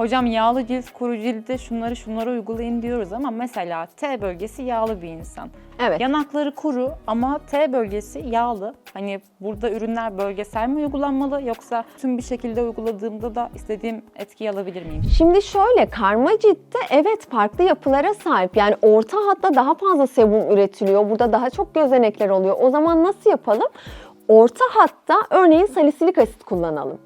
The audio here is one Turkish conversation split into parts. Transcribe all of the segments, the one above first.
Hocam yağlı cilt, kuru cilde şunları şunları uygulayın diyoruz ama mesela T bölgesi yağlı bir insan. Evet. Yanakları kuru ama T bölgesi yağlı. Hani burada ürünler bölgesel mi uygulanmalı yoksa tüm bir şekilde uyguladığımda da istediğim etkiyi alabilir miyim? Şimdi şöyle karma ciltte evet farklı yapılara sahip. Yani orta hatta daha fazla sebum üretiliyor. Burada daha çok gözenekler oluyor. O zaman nasıl yapalım? Orta hatta örneğin salisilik asit kullanalım.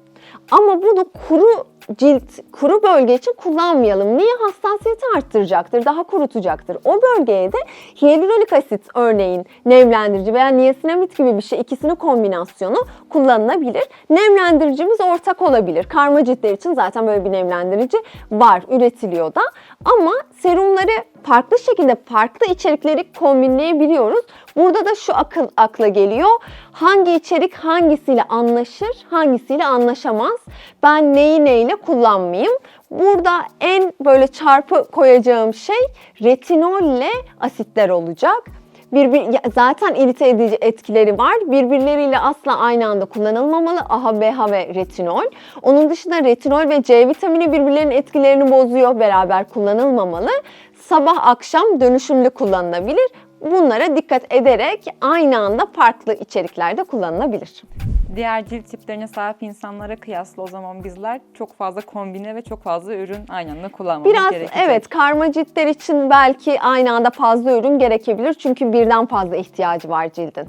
Ama bunu kuru cilt, kuru bölge için kullanmayalım. Niye? Hassasiyeti arttıracaktır, daha kurutacaktır. O bölgeye de hyaluronik asit örneğin nemlendirici veya niasinamid gibi bir şey ikisinin kombinasyonu kullanılabilir. Nemlendiricimiz ortak olabilir. Karma ciltler için zaten böyle bir nemlendirici var, üretiliyor da. Ama serumları farklı şekilde farklı içerikleri kombinleyebiliyoruz. Burada da şu akıl akla geliyor. Hangi içerik hangisiyle anlaşır, hangisiyle anlaşamaz? Ben neyi neyle kullanmayayım? Burada en böyle çarpı koyacağım şey retinolle asitler olacak. Birbir, zaten irite edici etkileri var. Birbirleriyle asla aynı anda kullanılmamalı. AHA, BH ve retinol. Onun dışında retinol ve C vitamini birbirlerinin etkilerini bozuyor. Beraber kullanılmamalı. Sabah akşam dönüşümlü kullanılabilir. Bunlara dikkat ederek aynı anda farklı içeriklerde kullanılabilir. Diğer cilt tiplerine sahip insanlara kıyasla o zaman bizler çok fazla kombine ve çok fazla ürün aynı anda kullanmamız Biraz gerekecek. evet karma ciltler için belki aynı anda fazla ürün gerekebilir. Çünkü birden fazla ihtiyacı var cildin.